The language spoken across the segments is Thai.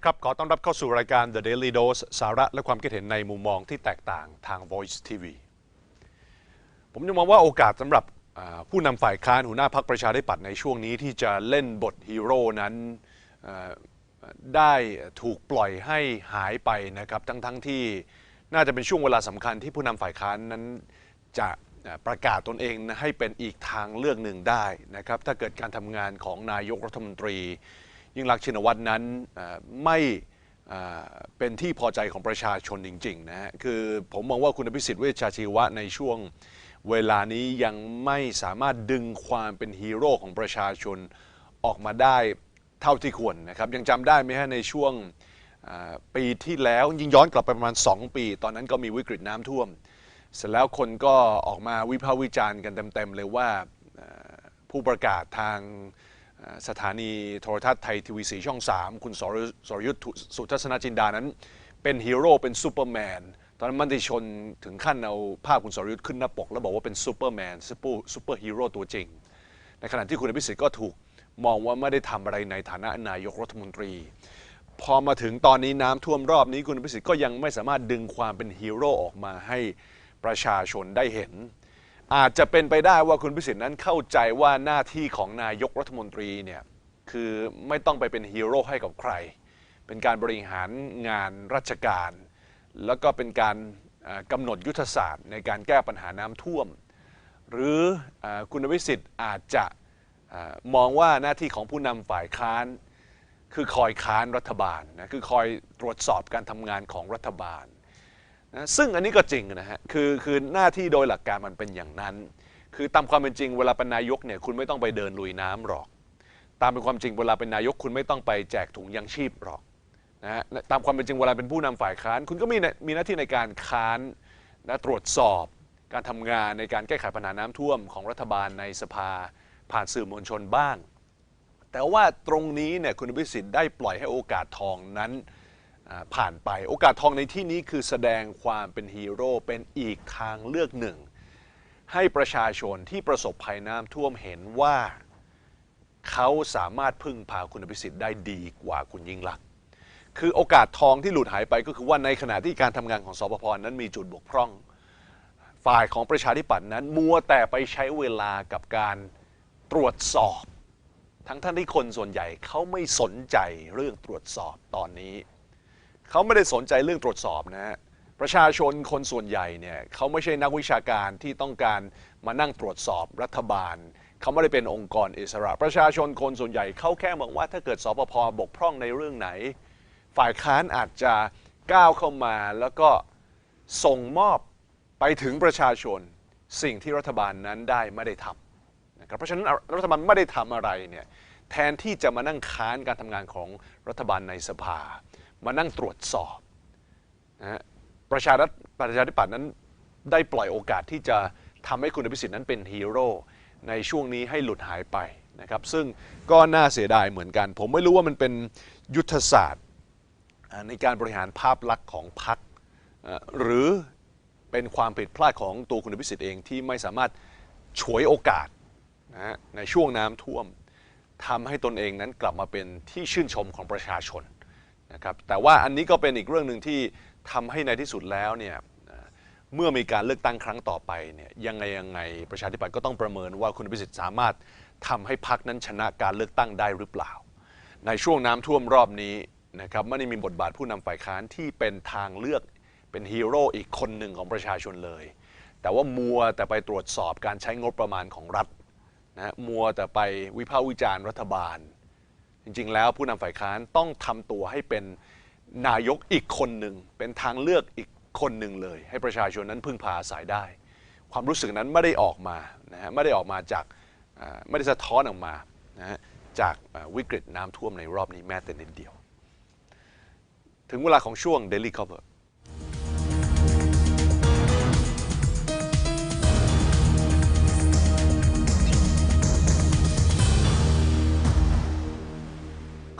ดีครับ ขอต้อนรับเข้าสู่รายการ The Daily Dose สาระและความคิดเห็นในมุมมองที่แตกต่างทาง Voice TV ผมยังมองว่าโอกาสสำหรับผู้นำฝ่ายค้านหัวหน้าพักประชาธิปัตย์ในช่วงนี้ที่จะเล่นบทฮีโร่นั้นได้ถูกปล่อยให้หายไปนะครับทั้งๆทที่น่าจะเป็นช่วงเวลาสำคัญที่ผู้นำฝ่ายค้านนั้นจะประกาศตนเองให้เป็นอีกทางเลือกหนึ่งได้นะครับถ้าเกิดการทำงานของนายกรัฐมนตรี ยิ่งรักชินวัตรนั้นไม่เป็นที่พอใจของประชาชนจริงๆนะฮะคือผมมองว่าคุณอภิสิทธิ์เวชชาชีวะในช่วงเวลานี้ยังไม่สามารถดึงความเป็นฮีโร่ของประชาชนออกมาได้เท่าที่ควรนะครับ ยังจำได้ไหมฮะในช่วงปีที่แล้วยิ่งย้อนกลับไปประมาณ 2 ปี ตอนนั้นก็มีวิกฤตน้ำท่วม เสร็จแล้วคนก็ออกมาวิพากษ์วิจารณ์กันเต็มๆเลยว่าผู้ประกาศทาง สถานีโทรทัศน์ไทยทีวีสีช่อง 3 คุณสรสรยุทธ์สุทัศนจินดานั้น เป็นฮีโร่เป็นซูเปอร์แมนตอนนั้นมันติชนถึงขั้นเอาภาพคุณสรยุทธ์ขึ้นหน้าปก แล้วบอกว่าเป็นซูเปอร์แมนซูเปอร์ซูเปอร์ฮีโร่ตัวจริง ในขณะที่คุณอภิสิทธิ์ก็ถูกมองว่าไม่ได้ทำอะไรในฐานะนายกรัฐมนตรี พอมาถึงตอนนี้น้ำท่วมรอบนี้คุณอภิสิทธิ์ก็ยังไม่สามารถดึงความเป็นฮีโร่ออกมาให้ประชาชนได้เห็น อาจจะเป็นไปได้ว่าคุณพิสิทธิ์นั้นเข้าใจว่าหน้าที่ของนายกรัฐมนตรีเนี่ยคือไม่ต้องไปเป็นฮีโร่ให้กับใคร เป็นการบริหารงานราชการ แล้วก็เป็นการกำหนดยุทธศาสตร์ในการแก้ปัญหาน้ำท่วม หรือคุณวิสิทธิ์อาจจะมองว่าหน้าที่ของผู้นำฝ่ายค้าน คือคอยค้านรัฐบาลนะคือคอยตรวจสอบการทำงานของรัฐบาล นะซึ่งอันนี้ก็จริงนะฮะคือคือหน้าที่โดยหลักการมันเป็นอย่างนั้น คือตามความเป็นจริงเวลาเป็นนายกเนี่ยคุณไม่ต้องไปเดินลุยน้ำหรอก ตามเป็นความจริงเวลาเป็นนายกคุณไม่ต้องไปแจกถุงยังชีพหรอกนะฮะตามความเป็นจริงเวลาเป็นผู้นำฝ่ายค้าน คุณก็มีหน้ามีหน้าที่ในการค้านนะตรวจสอบการทำงานในการแก้ไขปัญหาน้ำท่วมของรัฐบาลในสภาผ่านสื่อมวลชนบ้าง แต่ว่าตรงนี้เนี่ยคุณอภิสิทธิ์ได้ปล่อยให้โอกาสทองนั้น ผ่านไปโอกาสทองในที่นี้คือแสดงความเป็นฮีโร่เป็นอีกทางเลือกหนึ่ง ให้ประชาชนที่ประสบภัยน้ำท่วมเห็นว่าเขาสามารถพึ่งพาคุณอภิสิทธิ์ได้ดีกว่าคุณยิ่งลักษณ์คือโอกาสทองที่หลุดหายไปก็คือว่าในขณะที่การทำงานของสปภนั้นมีจุดบกพร่อง ฝ่ายของประชาธิปัตย์นั้นมัวแต่ไปใช้เวลากับการตรวจสอบ ทั้งท่านที่คนส่วนใหญ่เขาไม่สนใจเรื่องตรวจสอบตอนนี้ เขาไม่ได้สนใจเรื่องตรวจสอบนะฮะประชาชนคนส่วนใหญ่เนี่ยเขาไม่ใช่นักวิชาการที่ต้องการมานั่งตรวจสอบรัฐบาลเขาไม่ได้เป็นองค์กรอิสระ ประชาชนคนส่วนใหญ่เขาแค่มองว่าถ้าเกิดสปภบกพร่องในเรื่องไหน ฝ่ายค้านอาจจะก้าวเข้ามาแล้วก็ส่งมอบไปถึงประชาชนสิ่งที่รัฐบาลนั้นได้ไม่ได้ทำนะครับเพราะฉะนั้นรัฐบาลไม่ได้ทำอะไรเนี่ยแทนที่จะมานั่งค้านการทำงานของรัฐบาลในสภา มานั่งตรวจสอบนะฮะประชารัฐประชาธิปัตย์นั้นได้ปล่อยโอกาสที่จะทำให้คุณอภิสิทธิ์นั้นเป็นฮีโร่ในช่วงนี้ให้หลุดหายไปนะครับซึ่งก็น่าเสียดายเหมือนกัน ผมไม่รู้ว่ามันเป็นยุทธศาสตร์ในการบริหารภาพลักษณ์ของพรรคหรือเป็นความผิดพลาดของตัวคุณอภิสิทธิ์เองที่ไม่สามารถฉวยโอกาสนะฮะในช่วงน้ำท่วมทำให้ตนเองนั้นกลับมาเป็นที่ชื่นชมของประชาชน นะครับแต่ว่าอันนี้ก็เป็นอีกเรื่องหนึ่งที่ทำให้ในที่สุดแล้วเนี่ยเมื่อมีการเลือกตั้งครั้งต่อไปเนี่ยยังไงยังไงประชาธิปัตย์ก็ต้องประเมินว่าคุณพิสิทธิ์สามารถทำให้พรรคนั้นชนะการเลือกตั้งได้หรือเปล่า ในช่วงน้ำท่วมรอบนี้นะครับไม่ได้มีบทบาทผู้นำฝ่ายค้านที่เป็นทางเลือกเป็นฮีโร่อีกคนหนึ่งของประชาชนเลย แต่ว่ามัวแต่ไปตรวจสอบการใช้งบประมาณของรัฐนะฮะมัวแต่ไปวิพากษ์วิจารณ์รัฐบาล จริง ๆ แล้วผู้นำฝ่ายค้านต้องทำตัวให้เป็นนายกอีกคนหนึ่ง เป็นทางเลือกอีกคนหนึ่งเลย ให้ประชาชนนั้นพึ่งพาอาศัยได้ ความรู้สึกนั้นไม่ได้ออกมานะฮะไม่ได้ออกมาจากไม่ได้สะท้อนออกมานะฮะจากวิกฤตน้ำท่วมในรอบนี้แม้แต่นิดเดียว ถึงเวลาของช่วง Daily Cover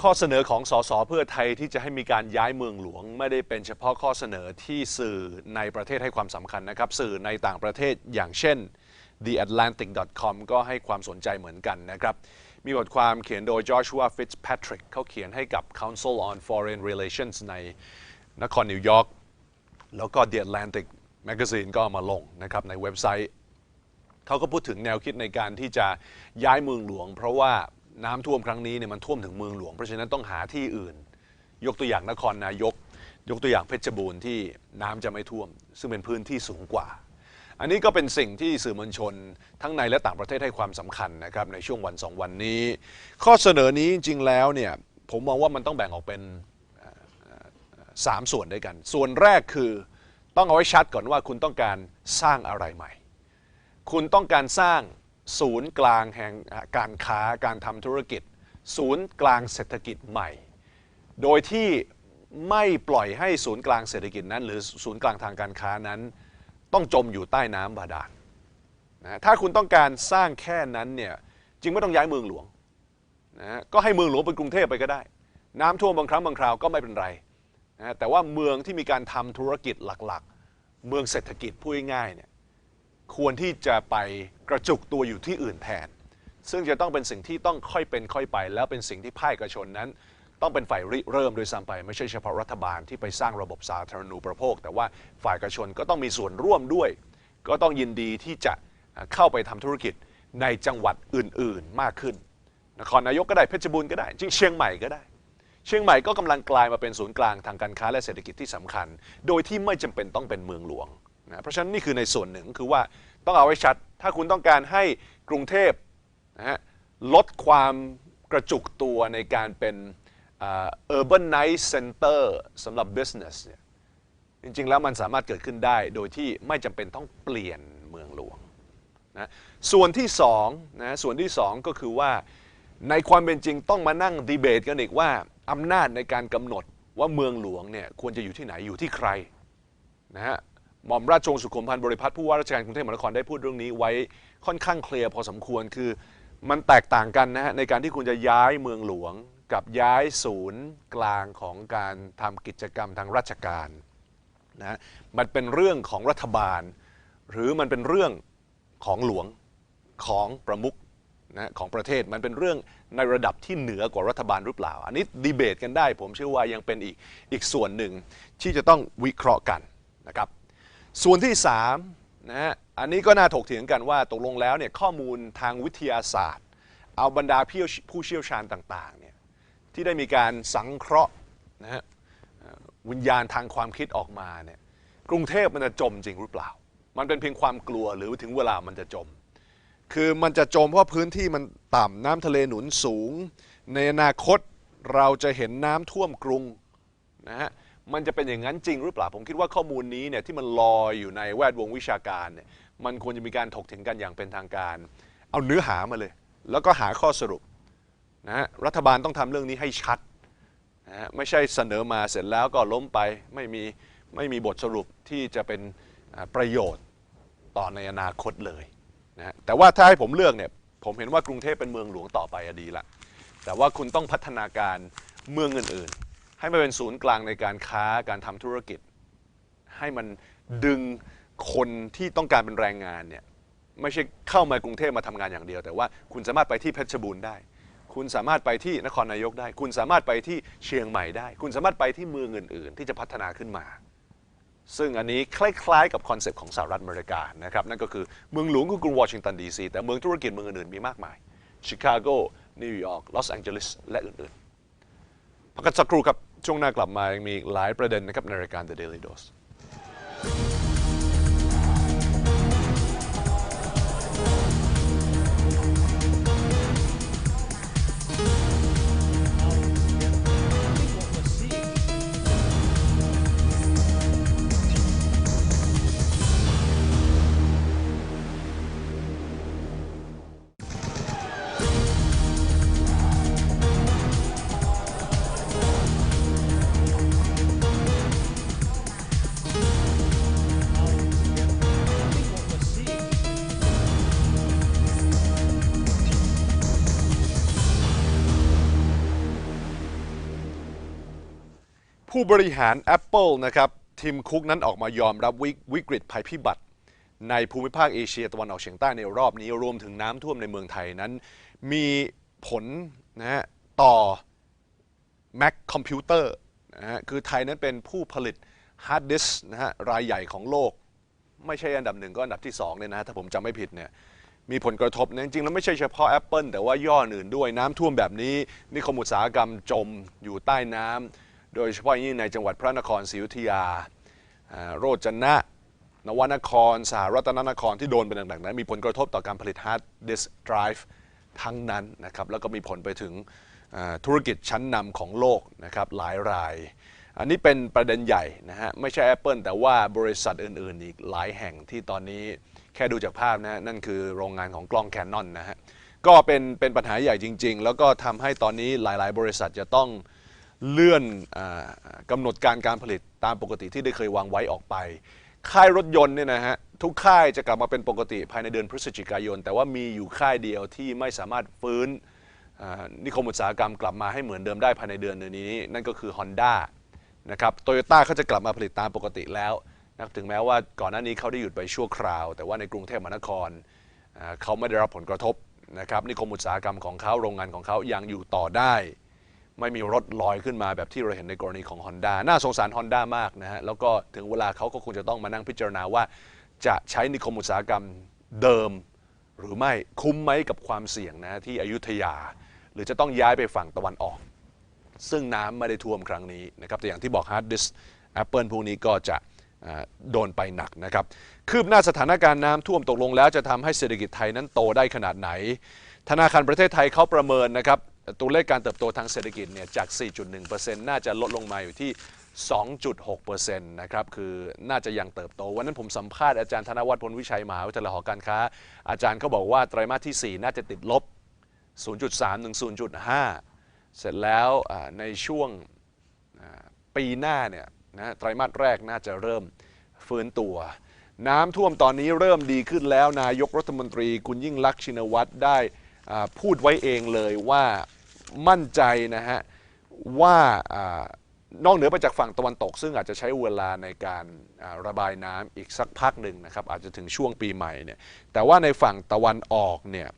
ข้อเสนอของสสเพื่อไทยที่จะให้มีการย้ายเมืองหลวง ไม่ได้เป็นเฉพาะข้อเสนอที่สื่อในประเทศให้ความสำคัญนะครับ สื่อในต่างประเทศอย่างเช่น theatlantic.com ก็ให้ความสนใจเหมือนกันนะครับ มีบทความเขียนโดย Joshua Fitzpatrick เขาเขียนให้กับ Council on Foreign Relations ในนครนิวยอร์กแล้วก็ The Atlantic Magazine ก็มาลงนะครับในเว็บไซต์ เขาก็พูดถึงแนวคิดในการที่จะย้ายเมืองหลวง เพราะว่า น้ำท่วมครั้งนี้เนี่ยมันท่วมถึงเมืองหลวง เพราะฉะนั้นต้องหาที่อื่น ยกตัวอย่างนครนายก ยกตัวอย่างเพชรบูรณ์ที่น้ำจะไม่ท่วม ซึ่งเป็นพื้นที่สูงกว่า อันนี้ก็เป็นสิ่งที่สื่อมวลชน ทั้งในและต่างประเทศให้ความสำคัญนะครับในช่วงวันสองวันนี้ ข้อเสนอนี้จริงๆแล้วเนี่ยผมมองว่ามันต้องแบ่งออกเป็นสามส่วนด้วยกัน ส่วนแรกคือต้องเอาไว้ชัดก่อนว่าคุณต้องการสร้างอะไรใหม่ คุณต้องการสร้าง ศูนย์กลางแห่งการค้าการทำธุรกิจ ศูนย์กลางเศรษฐกิจใหม่ โดยที่ไม่ปล่อยให้ศูนย์กลางเศรษฐกิจนั้น หรือศูนย์กลางทางการค้านั้น ต้องจมอยู่ใต้น้ำบาดาลนะถ้าคุณต้องการสร้างแค่นั้นเนี่ยจึงไม่ต้องย้ายเมืองหลวงนะก็ให้เมืองหลวงเป็นกรุงเทพไปก็ได้ น้ำท่วมบางครั้งบางคราวก็ไม่เป็นไรนะแต่ว่าเมืองที่มีการทำธุรกิจหลักๆ เมืองเศรษฐกิจพูดง่ายเนี่ย ควรที่จะไปกระจุกตัวอยู่ที่อื่นแทน ซึ่งจะต้องเป็นสิ่งที่ต้องค่อยเป็นค่อยไป แล้วเป็นสิ่งที่ภาคเอกชนนั้น ต้องเป็นฝ่ายริเริ่มโดยซ้ำไป ไม่ใช่เฉพาะรัฐบาลที่ไปสร้างระบบสาธารณูปโภค แต่ว่าฝ่ายเอกชนก็ต้องมีส่วนร่วมด้วย ก็ต้องยินดีที่จะเข้าไปทำธุรกิจในจังหวัดอื่น ๆ มากขึ้น นครนายกก็ได้เพชรบูรณ์ก็ได้จริงเชียงใหม่ก็ได้ เชียงใหม่ก็กำลังกลายมาเป็นศูนย์กลางทางการค้าและเศรษฐกิจที่สำคัญ โดยที่ไม่จำเป็นต้องเป็นเมืองหลวง นะเพราะฉะนั้นนี่คือในส่วนหนึ่งคือว่าต้องเอาไว้ชัด ถ้าคุณต้องการให้กรุงเทพนะฮะลดความกระจุกตัวในการเป็นอ่า urbanized center สำหรับ business เนี่ยจริงๆ แล้วมันสามารถเกิดขึ้นได้โดยที่ไม่จำเป็นต้องเปลี่ยนเมืองหลวงนะส่วนที่สองนะส่วนที่สองก็คือว่าในความเป็นจริงต้องมานั่งดีเบตกันอีกว่าอำนาจในการกำหนดว่าเมืองหลวงเนี่ยควรจะอยู่ที่ไหนอยู่ที่ใครนะฮะ หม่อมราชวงศ์สุขุมพันธ์บริพัตรผู้ว่าราชการกรุงเทพมหานครได้พูดเรื่องนี้ไว้ค่อนข้างเคลียร์พอสมควรคือมันแตกต่างกันนะฮะในการที่คุณจะย้ายเมืองหลวง กับย้ายศูนย์กลางของการทำกิจกรรมทางราชการนะฮะมันเป็นเรื่องของรัฐบาล หรือมันเป็นเรื่องของหลวงของประมุขนะของประเทศมันเป็นเรื่องในระดับที่เหนือกว่ารัฐบาลหรือเปล่า อันนี้ดีเบตกันได้ ผมเชื่อว่ายังเป็นอีกอีกส่วนหนึ่งที่จะต้องวิเคราะห์กันนะครับ ส่วนที่3นะฮะอันนี้ก็น่าถกเถียงกันว่าตกลงแล้วเนี่ยข้อมูลทางวิทยาศาสตร์ เอาบรรดาผู้เชี่ยวชาญต่างๆเนี่ยที่ได้มีการสังเคราะห์นะฮะวิญญาณทางความคิดออกมาเนี่ยกรุงเทพมันจะจมจริงหรือเปล่า มันเป็นเพียงความกลัวหรือถึงเวลามันจะจม คือมันจะจมเพราะพื้นที่มันต่ำน้ำทะเลหนุนสูง ในอนาคตเราจะเห็นน้ำท่วมกรุงนะฮะ มันจะเป็นอย่างนั้นจริงหรือเปล่า ผมคิดว่าข้อมูลนี้เนี่ยที่มันลอยอยู่ในแวดวงวิชาการเนี่ยมันควรจะมีการถกเถียงกันอย่างเป็นทางการ เอาเนื้อหามาเลย แล้วก็หาข้อสรุปนะฮะรัฐบาลต้องทำเรื่องนี้ให้ชัดนะฮะไม่ใช่เสนอมาเสร็จแล้วก็ล้มไปไม่มีไม่มีบทสรุปที่จะเป็นประโยชน์ต่อในอนาคตเลยนะฮะแต่ว่าถ้าให้ผมเลือกเนี่ยผมเห็นว่ากรุงเทพเป็นเมืองหลวงต่อไปอะดีละแต่ว่าคุณต้องพัฒนาการเมืองอื่นๆ ให้มันเป็นศูนย์กลางในการค้าการทำธุรกิจ ให้มันดึงคนที่ต้องการเป็นแรงงานเนี่ยไม่ใช่เข้ามากรุงเทพมาทำงานอย่างเดียว แต่ว่าคุณสามารถไปที่เพชรบูรณ์ได้ คุณสามารถไปที่นครนายกได้ คุณสามารถไปที่เชียงใหม่ได้ คุณสามารถไปที่เมืองอื่น ๆ ที่จะพัฒนาขึ้นมา ซึ่งอันนี้คล้าย ๆ กับคอนเซปต์ของสหรัฐอเมริกานะครับนั่นก็คือเมืองหลวงคือกรุงวอชิงตันดีซีแต่เมืองธุรกิจเมืองอื่นๆมีมากมายชิคาโกนิวยอร์กลอสแองเจลิสและอื่นๆพักกันสักครู่ครับ ช่วงหน้ากลับมายังมีอีกหลายประเด็นนะครับในรายการ The Daily Dose ผู้บริหาร Apple นะครับทีมคุกนั้นออกมายอมรับวิกฤตภัยพิบัติ ในภูมิภาคเอเชียตะวันออกเฉียงใต้ในรอบนี้รวมถึงน้ำท่วมในเมืองไทยนั้น มีผลนะฮะต่อ Mac Computer นะฮะคือไทยนั้นเป็นผู้ผลิตฮาร์ดดิสก์นะฮะรายใหญ่ของโลก ไม่ใช่อันดับหนึ่งก็อันดับที่2เนี่ยนะฮะถ้าผมจำไม่ผิดเนี่ยมีผลกระทบนะจริงๆ แล้วไม่ใช่เฉพาะ Apple แต่ว่าย่ออื่นด้วยน้ำท่วมแบบนี้นิคมอุตสาหกรรมจมอยู่ใต้น้ำ โดยเฉพาะอย่างยิ่งในจังหวัดพระนครศรีอยุธยา โรจนะ นวนคร สหรัตนนครที่โดนเป็นหนักๆนั้นมีผลกระทบต่อการผลิตฮาร์ดดิสก์ไดรฟ์ทั้งนั้นนะครับ แล้วก็มีผลไปถึงธุรกิจชั้นนำของโลกนะครับหลายราย อันนี้เป็นประเด็นใหญ่นะฮะ ไม่ใช่ Apple แต่ว่าบริษัทอื่นๆ อีกหลายแห่งที่ตอนนี้แค่ดูจากภาพนะ นั่นคือโรงงานของกล้อง Canon นะฮะ ก็เป็นเป็นปัญหาใหญ่จริง ๆ แล้วก็ทำให้ตอนนี้หลาย ๆ บริษัทจะต้อง เลื่อนอกำหนดการการผลิตตามปกติที่ได้เคยวางไว้ออกไป ค่ายรถยนต์เนี่ยนะฮะทุกค่ายจะกลับมาเป็นปกติภายในเดือนพฤศจิกายน แต่ว่ามีอยู่ค่ายเดียวที่ไม่สามารถฟื้นนิคมอุตสาหกรรมกลับมาให้เหมือนเดิมได้ภายในเดือนนี้ นั่นก็คือ Honda นะครับโตโยต้าเขาจะกลับมาผลิตตามปกติแล้วนะถึงแม้ว่าก่อนหน้านี้เขาได้หยุดไปชั่วคราว แต่ว่าในกรุงเทพมหานครเขาไม่ได้รับผลกระทบนะครับนิคมอุตสาหกรรมของเขาโรงงานของเขายังอยู่ต่อได้ ไม่มีรถลอยขึ้นมาแบบที่เราเห็นในกรณีของ Honda น่าสงสาร Honda มากนะฮะ แล้วก็ถึงเวลาเขาก็คงจะต้องมานั่งพิจารณาว่า จะใช้นิคมอุตสาหกรรมเดิม หรือไม่คุ้มไหมกับความเสี่ยงนะที่อยุธยา หรือจะต้องย้ายไปฝั่งตะวันออก ซึ่งน้ำไม่ได้ท่วมครั้งนี้นะครับแต่อย่างที่บอกฮาร์ดดิส Apple พวกนี้ก็จะโดนไปหนักนะครับ คืบหน้าสถานการณ์น้ำท่วมตกลงแล้วจะทำให้เศรษฐกิจไทยนั้นโตได้ขนาดไหน ธนาคารประเทศไทยเขาประเมินนะครับ ตัวเลขการเติบโตทางเศรษฐกิจเนี่ยจาก 4.1%น่าจะลดลงมาอยู่ที่ 2.6%นะครับ คือน่าจะยังเติบโต วันนั้นผมสัมภาษณ์อาจารย์ธนวัฒน์พลวิชัยมหาวิทยาลัยหอการค้า อาจารย์เขาบอกว่าไตรมาสที่ 4 น่าจะติดลบ 0.3 ถึง 0.5 เสร็จแล้วในช่วงปีหน้าเนี่ยนะไตรมาสแรกน่าจะเริ่มฟื้นตัวน้ำท่วมตอนนี้เริ่มดีขึ้นแล้วนายกรัฐมนตรีคุณยิ่งลักษณ์ชินวัตรได้พูดไว้เองเลยว่า มั่นใจนะฮะว่านอกเหนือไปจากฝั่งตะวันตก ซึ่งอาจจะใช้เวลาในการระบายน้ำอีกสักพักหนึ่งนะครับอาจจะถึงช่วงปีใหม่เนี่ยแต่ว่าในฝั่งตะวันออกเนี่ย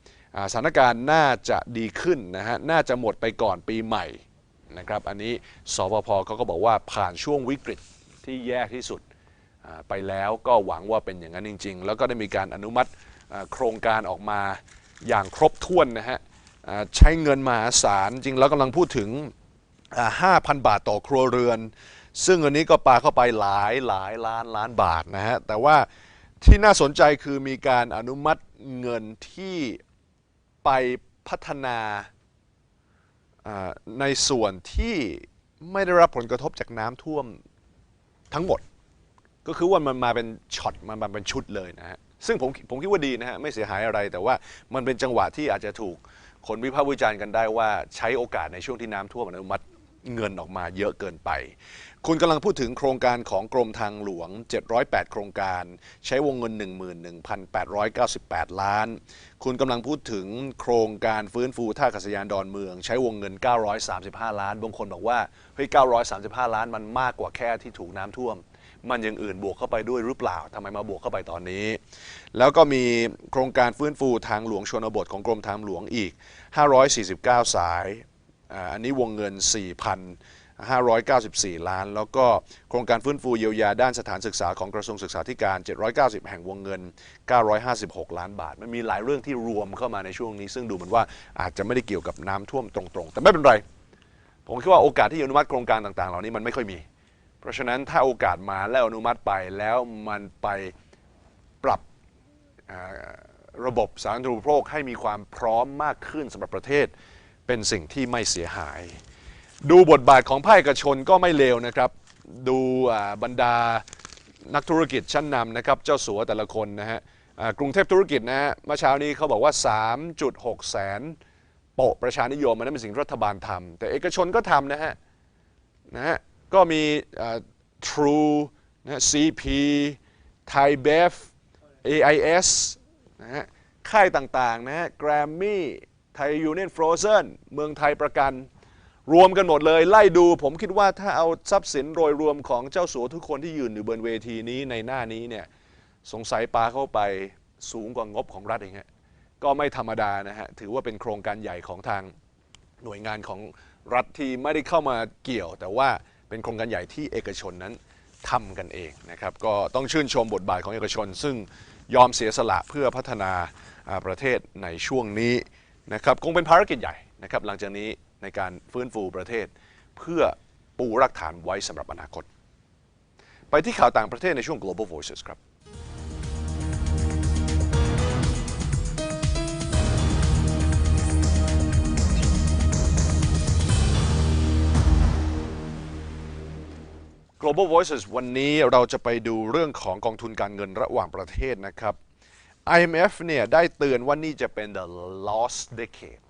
สถานการณ์น่าจะดีขึ้นนะฮะน่าจะหมดไปก่อนปีใหม่นะครับอันนี้สปพเขาก็บอกว่าผ่านช่วงวิกฤตที่แย่ที่สุดไปแล้วก็หวังว่าเป็นอย่างนั้นจริง ๆ แล้วก็ได้มีการอนุมัติโครงการออกมาอย่างครบถ้วนนะฮะ ใช้เงินมหาศาล จริงแล้วกำลังพูดถึงอ่า5,000 บาทต่อครัวเรือน ซึ่งอันนี้ก็ปาเข้าไปหลายหลายล้านล้านบาทนะฮะ แต่ว่าที่น่าสนใจคือมีการอนุมัติเงินที่ไปพัฒนาอ่าในส่วนที่ไม่ได้รับผลกระทบจากน้ำท่วมทั้งหมด ก็คือว่ามันมาเป็นช็อตมันมาเป็นชุดเลยนะฮะ ซึ่งผมผมคิดว่าดีนะฮะ ไม่เสียหายอะไรแต่ว่ามันเป็นจังหวะที่อาจจะถูก คนวิพากษ์วิจารณ์กันได้ว่าใช้โอกาสในช่วงที่น้ำท่วมอนุมัติเงินออกมาเยอะเกินไป คุณกำลังพูดถึงโครงการของกรมทางหลวง 708 โครงการ ใช้วงเงิน 11,898 ล้าน คุณกำลังพูดถึงโครงการฟื้นฟูท่าอากาศยานดอนเมือง ใช้วงเงิน 935 ล้าน บางคนบอกว่า เฮ้ย 935 ล้านมันมากกว่าแค่ที่ถูกน้ำท่วม มันย่างอื่นบวกเข้าไปด้วยหรือเปล่าทำไมมาบวกเข้าไปตอนนี้ แล้วก็มีโครงการฟื้นฟูทางหลวงชนบทของกรมทางหลวงอีก 549 สายอันนี้วงเงิน 4,594 ล้าน แล้วก็โครงการฟื้นฟูเยียวยาด้านสถานศึกษาของกระทรวงศึกษาธิการ 790 แห่งวงเงิน 956 ล้านบาท มันมีหลายเรื่องที่รวมเข้ามาในช่วงนี้ ซึ่งดูเหมือนว่าอาจจะไม่ได้เกี่ยวกับน้ำท่วมตรงๆ แต่ไม่เป็นไร ผมคิดว่าโอกาสที่อนุมัติโครงการต่างๆ เหล่านี้มันไม่ค่อยมี เพราะฉะนั้นถ้าโอกาสมาแล้วอนุมัติไปแล้วมันไปปรับระบบสาธารณูปโภคให้มีความพร้อมมากขึ้นสำหรับประเทศ เป็นสิ่งที่ไม่เสียหาย ดูบทบาทของภาคเอกชนก็ไม่เลวนะครับ ดูบรรดานักธุรกิจชั้นนำนะครับ เจ้าสัวแต่ละคนนะฮะกรุงเทพธุรกิจนะฮะเมื่อเช้านี้เขาบอกว่า 3.6 แสนโปะประชานิยมมันนั้นเป็นสิ่งรัฐบาลทำแต่เอกชนก็ทำนะฮะนะฮะ ก็มี True นะ CP Thai Bev AIS นะฮะค่ายต่างๆนะฮะ Grammy Thai Union Frozen เมืองไทยประกัน รวมกันหมดเลย ไล่ดูผมคิดว่าถ้าเอาทรัพย์สินโดยรวมของเจ้าสัวทุกคนที่ยืนอยู่บนเวทีนี้ในหน้านี้เนี่ยสงสัยปาเข้าไปสูงกว่างบของรัฐเองฮะก็ไม่ธรรมดานะฮะ ถือว่าเป็นโครงการใหญ่ของทางหน่วยงานของรัฐที่ไม่ได้เข้ามาเกี่ยว แต่ว่า เป็นโครงการใหญ่ที่เอกชนนั้นทำกันเองนะครับก็ต้องชื่นชมบทบาทของเอกชน ซึ่งยอมเสียสละเพื่อพัฒนาประเทศในช่วงนี้นะครับคงเป็นภารกิจใหญ่นะครับหลังจากนี้ในการฟื้นฟูประเทศ เพื่อปูรากฐานไว้สำหรับอนาคต ไปที่ข่าวต่างประเทศในช่วง global voices ครับ global voices วันนี้เราจะไปดูเรื่องของกองทุนการเงินระหว่างประเทศนะครับ IMF เนี่ยได้เตือนว่านี่จะเป็น the lost decade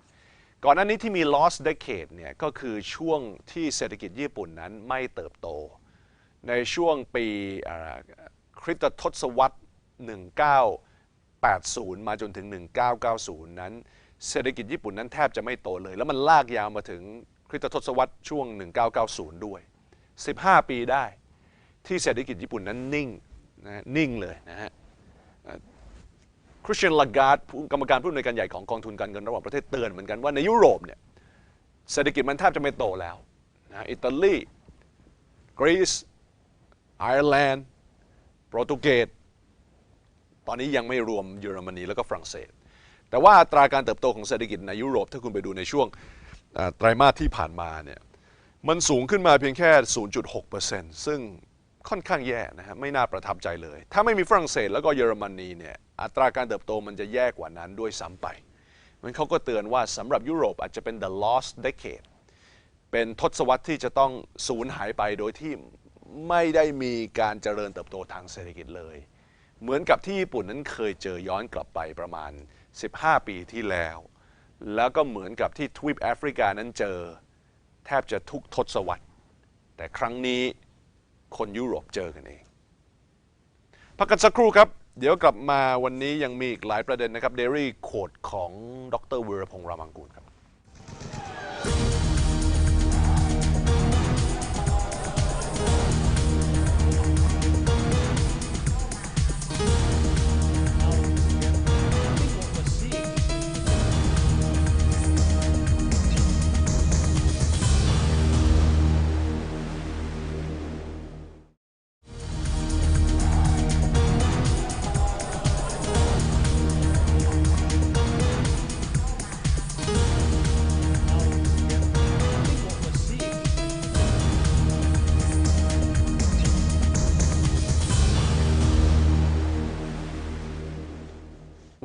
ก่อนหน้านี้ที่มี lost decade เนี่ยก็คือช่วงที่เศรษฐกิจญี่ปุ่นนั้นไม่เติบโต ในช่วงปีคริสตทศวรรษ 1980 มาจนถึง 1990 นั้น เศรษฐกิจญี่ปุ่นนั้นแทบจะไม่โตเลย แล้วมันลากยาวมาถึงคริสตทศวรรษช่วง 1990 ด้วย 15 ปีได้ ที่เศรษฐกิจญี่ปุ่นนั้นนิ่งนะนิ่งเลยนะฮะคริสเตียนลากาดกรรมการผู้อำนวยการใหญ่ของกองทุนการเงินระหว่างประเทศเตือนเหมือนกันว่าในยุโรปเนี่ยเศรษฐกิจมันแทบจะไม่โตแล้วนะอิตาลีกรีซไอร์แลนด์โปรตุเกสตอนนี้ยังไม่รวมเยอรมนีแล้วก็ฝรั่งเศส แต่ว่าอัตราการเติบโตของเศรษฐกิจในยุโรปถ้าคุณไปดูในช่วงไตรมาสที่ผ่านมาเนี่ย มันสูงขึ้นมาเพียงแค่ 0.6%ซึ่งค่อนข้างแย่นะฮะไม่น่าประทับใจเลย ถ้าไม่มีฝรั่งเศสแล้วก็เยอรมนีเนี่ยอัตราการเติบโตมันจะแย่กว่านั้นด้วยซ้ำไปมันเขาก็เตือนว่าสำหรับยุโรปอาจจะเป็น the lost decade เป็นทศวรรษที่จะต้องสูญหายไปโดยที่ไม่ได้มีการเจริญเติบโตทางเศรษฐกิจเลย เหมือนกับที่ญี่ปุ่นนั้นเคยเจอย้อนกลับไปประมาณ 15 ปีที่แล้ว แล้วก็เหมือนกับที่ทวีปแอฟริกานั้นเจอ แทบจะทุกทศวรรษ แต่ครั้งนี้คนยุโรปเจอกันเอง พักกันสักครู่ครับ เดี๋ยวกลับมาวันนี้ยังมีอีกหลายประเด็นนะครับ เดรี่โคดของดรวีรพงษ์รามังกูลครับ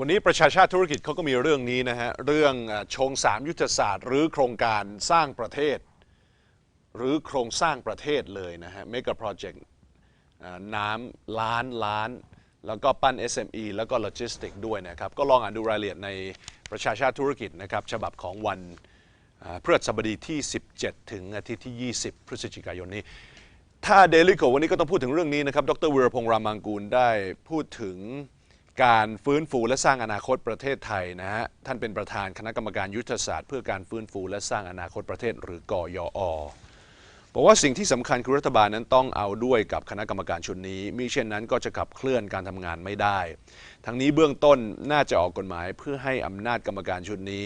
วันนี้ประชาชาติธุรกิจเขาก็มีเรื่องนี้นะฮะ เรื่องชงสามยุทธศาสตร์ หรือโครงการสร้างประเทศ หรือโครงสร้างประเทศเลยนะฮะ Mega Project อ่าน้ำล้านล้าน แล้วก็ปั้น SME แล้วก็โลจิสติกด้วยนะครับ ก็ลองอ่านดูรายละเอียดในประชาชาติธุรกิจนะครับ ฉบับของวันพฤหัสบดีที่ 17 ถึงอาทิตย์ที่ 20 พฤศจิกายนนี้ ถ้าเดลิโกวันนี้ก็ต้องพูดถึงเรื่องนี้นะครับ ดรวีรพงษ์รามังกูลได้พูดถึง การฟื้นฟูและสร้างอนาคตประเทศไทยนะฮะท่านเป็นประธานคณะกรรมการยุทธศาสตร์ เพื่อการฟื้นฟูและสร้างอนาคตประเทศหรือกยอบอกว่าสิ่งที่สำคัญคือรัฐบาลนั้นต้องเอาด้วยกับคณะกรรมการชุดนี้มิเช่นนั้นก็จะขับเคลื่อนการทำงานไม่ได้ ทั้งนี้เบื้องต้นน่าจะออกกฎหมายเพื่อให้อำนาจกรรมการชุดนี้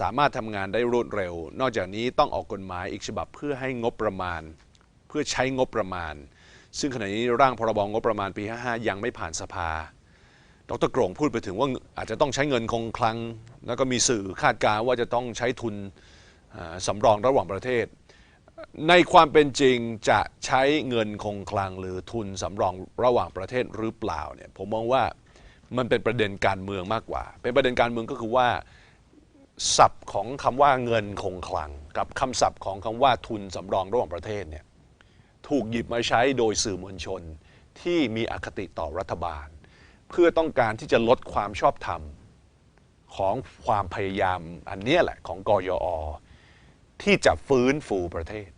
สามารถทำงานได้รวดเร็ว นอกจากนี้ต้องออกกฎหมายอีกฉบับเพื่อให้งบประมาณ เพื่อใช้งบประมาณ ซึ่งขณะนี้ร่างพรบงบประมาณปี 55 ยังไม่ผ่านสภา ดรโกรงพูดไปถึงว่าอาจจะต้องใช้เงินคงคลัง แล้วก็มีสื่อคาดการณ์ว่าจะต้องใช้ทุนสำรองระหว่างประเทศ ในความเป็นจริงจะใช้เงินคงคลังหรือทุนสำรองระหว่างประเทศหรือเปล่าเนี่ยผมมองว่ามันเป็นประเด็นการเมืองมากกว่า เป็นประเด็นการเมืองก็คือว่าศัพท์ของคำว่าเงินคงคลัง กับคำศัพท์ของคำว่าทุนสำรองระหว่างประเทศเนี่ยถูกหยิบมาใช้โดยสื่อมวลชนที่มีอคติต่อรัฐบาล เพื่อต้องการที่จะลดความชอบธรรมของความพยายามอันนี้แหละของกยอ ที่จะฟื้นฟูประเทศ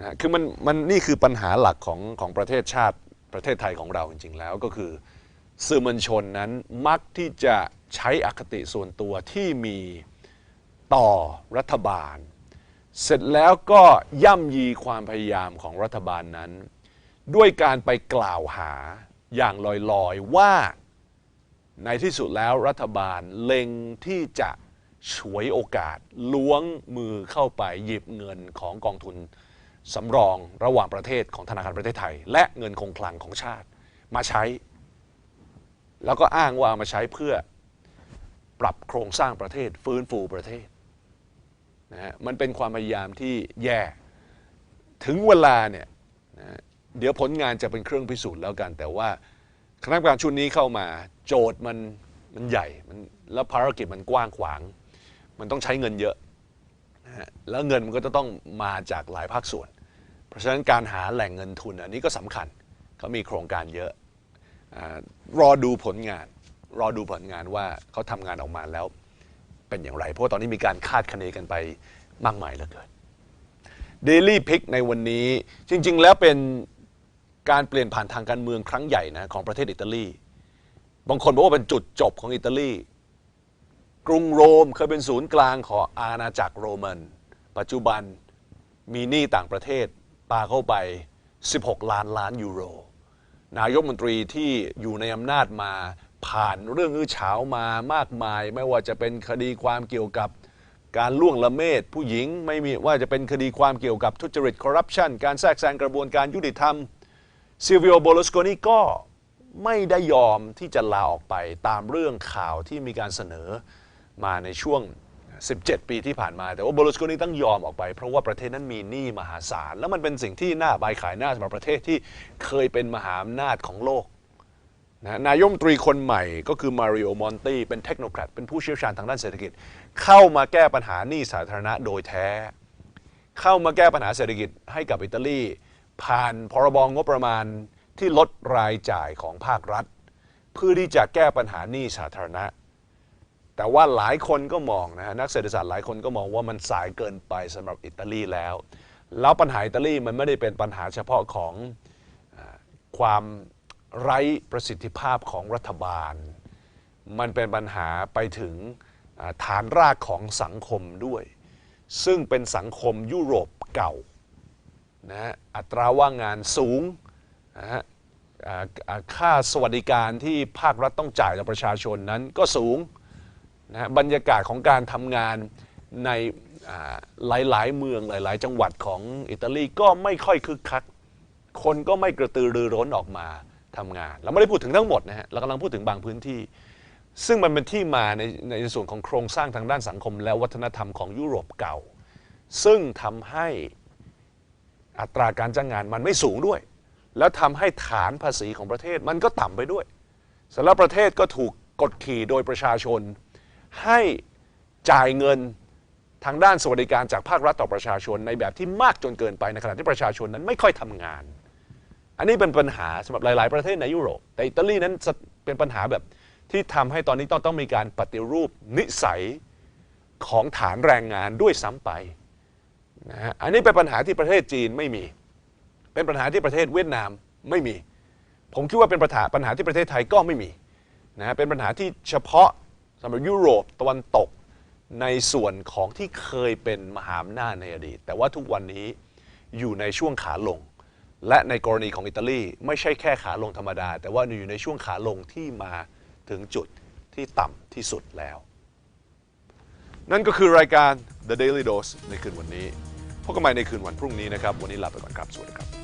นะคือมันมันนี่คือปัญหาหลักของของประเทศชาติประเทศไทยของเราจริง ๆ แล้วก็คือสื่อมวลชนนั้นมักที่จะใช้อคติส่วนตัวที่มีต่อรัฐบาล เสร็จแล้วก็ย่ำยีความพยายามของรัฐบาลนั้น ด้วยการไปกล่าวหา อย่างลอยๆว่าในที่สุดแล้วรัฐบาลเล็งที่จะฉวยโอกาสล้วงมือเข้าไปหยิบเงินของกองทุนสำรองระหว่างประเทศของธนาคารประเทศไทย และเงินคงคลังของชาติมาใช้ แล้วก็อ้างว่ามาใช้เพื่อปรับโครงสร้างประเทศ ฟื้นฟูประเทศนะฮะมันเป็นความพยายามที่แย่ ถึงเวลาเนี่ยนะ เดี๋ยวผลงานจะเป็นเครื่องพิสูจน์แล้วกัน แต่ว่าคณะกรรมการชุดนี้เข้ามาโจทย์มันมันใหญ่มันแล้วภารกิจมันกว้างขวาง มันต้องใช้เงินเยอะนะฮะแล้วเงินมันก็จะต้องมาจากหลายภาคส่วน เพราะฉะนั้นการหาแหล่งเงินทุนอันนี้ก็สำคัญเขามีโครงการเยอะอารอดูผลงาน รอดูผลงานว่าเขาทำงานออกมาแล้วเป็นอย่างไร เพราะตอนนี้มีการคาดคะเนกันไปมากมายเหลือเกิน Daily Pick ในวันนี้จริง ๆ แล้วเป็น การเปลี่ยนผ่านทางการเมืองครั้งใหญ่นะของประเทศอิตาลี บางคนบอกว่าเป็นจุดจบของอิตาลี กรุงโรมเคยเป็นศูนย์กลางของอาณาจักรโรมัน ปัจจุบันมีหนี้ต่างประเทศปาเข้าไป 16 ล้านล้านยูโร นายกมนตรีที่อยู่ในอำนาจมาผ่านเรื่องอื้อฉาวมามากมาย ไม่ว่าจะเป็นคดีความเกี่ยวกับการล่วงละเมิดผู้หญิงไม่มีว่าจะเป็นคดีความเกี่ยวกับทุจริตคอร์รัปชันการแทรกแซงกระบวนการยุติธรรม ซิลวิโอโบลสโกนีก็ไม่ได้ยอมที่จะลาออกไปตามเรื่องข่าวที่มีการเสนอมาในช่วง 17 ปีที่ผ่านมา แต่ว่าโบลสโกนีต้องยอมออกไป เพราะว่าประเทศนั้นมีหนี้มหาศาล แล้วมันเป็นสิ่งที่น่าบายขายหน้าสำหรับประเทศที่เคยเป็นมหาอำนาจของโลกนะนายมนตรีคนใหม่ก็คือมาริโอมอนตีเป็นเทคโนแครตเป็นผู้เชี่ยวชาญทางด้านเศรษฐกิจ เข้ามาแก้ปัญหาหนี้สาธารณะโดยแท้ เข้ามาแก้ปัญหาเศรษฐกิจให้กับอิตาลี ผ่านพรบงบประมาณที่ลดรายจ่ายของภาครัฐ เพื่อที่จะแก้ปัญหาหนี้สาธารณะ แต่ว่าหลายคนก็มองนะฮะนักเศรษฐศาสตร์หลายคนก็มองว่ามันสายเกินไปสำหรับอิตาลีแล้ว แล้วปัญหาอิตาลีมันไม่ได้เป็นปัญหาเฉพาะของความไร้ประสิทธิภาพของรัฐบาล มันเป็นปัญหาไปถึงฐานรากของสังคมด้วย ซึ่งเป็นสังคมยุโรปเก่า นะฮะอัตราว่างงานสูงนะฮะค่าสวัสดิการที่ภาครัฐต้องจ่ายต่อประชาชนนั้นก็สูงนะฮะบรรยากาศของการทำงานในหลาย ๆ เมืองหลาย ๆ จังหวัดของอิตาลีก็ไม่ค่อยคึกคัก คนก็ไม่กระตือรือร้นออกมาทำงาน เราไม่ได้พูดถึงทั้งหมดนะฮะเรากำลังพูดถึงบางพื้นที่ ซึ่งมันเป็นที่มาในในส่วนของโครงสร้างทางด้านสังคม และวัฒนธรรมของยุโรปเก่า ซึ่งทำให้ อัตราการจ้างงานมันไม่สูงด้วย แล้วทำให้ฐานภาษีของประเทศมันก็ต่ำไปด้วยสำหรับประเทศก็ถูกกดขี่โดยประชาชน ให้จ่ายเงินทางด้านสวัสดิการจากภาครัฐต่อประชาชนในแบบที่มากจนเกินไปในขณะที่ประชาชนนั้นไม่ค่อยทำงาน อันนี้เป็นปัญหาสำหรับหลาย ๆ ประเทศในยุโรป แต่อิตาลีนั้นเป็นปัญหาแบบที่ทำให้ตอนนี้ต้องต้องมีการปฏิรูปนิสัยของฐานแรงงานด้วยซ้ำไป นะฮะอันนี้เป็นปัญหาที่ประเทศจีนไม่มี เป็นปัญหาที่ประเทศเวียดนามไม่มี ผมคิดว่าเป็นปัญหาปัญหาที่ประเทศไทยก็ไม่มีนะฮะเป็นปัญหาที่เฉพาะสำหรับยุโรปตะวันตกในส่วนของที่เคยเป็นมหาอำนาจในอดีต แต่ว่าทุกวันนี้อยู่ในช่วงขาลง และในกรณีของอิตาลีไม่ใช่แค่ขาลงธรรมดา แต่ว่าอยู่ในช่วงขาลงที่มาถึงจุดที่ต่ำที่สุดแล้ว นั่นก็คือรายการ The Daily Dose ในคืนวันนี้ พบกันใหม่ในคืนวันพรุ่งนี้นะครับ วันนี้ลาไปก่อนครับ สวัสดีครับ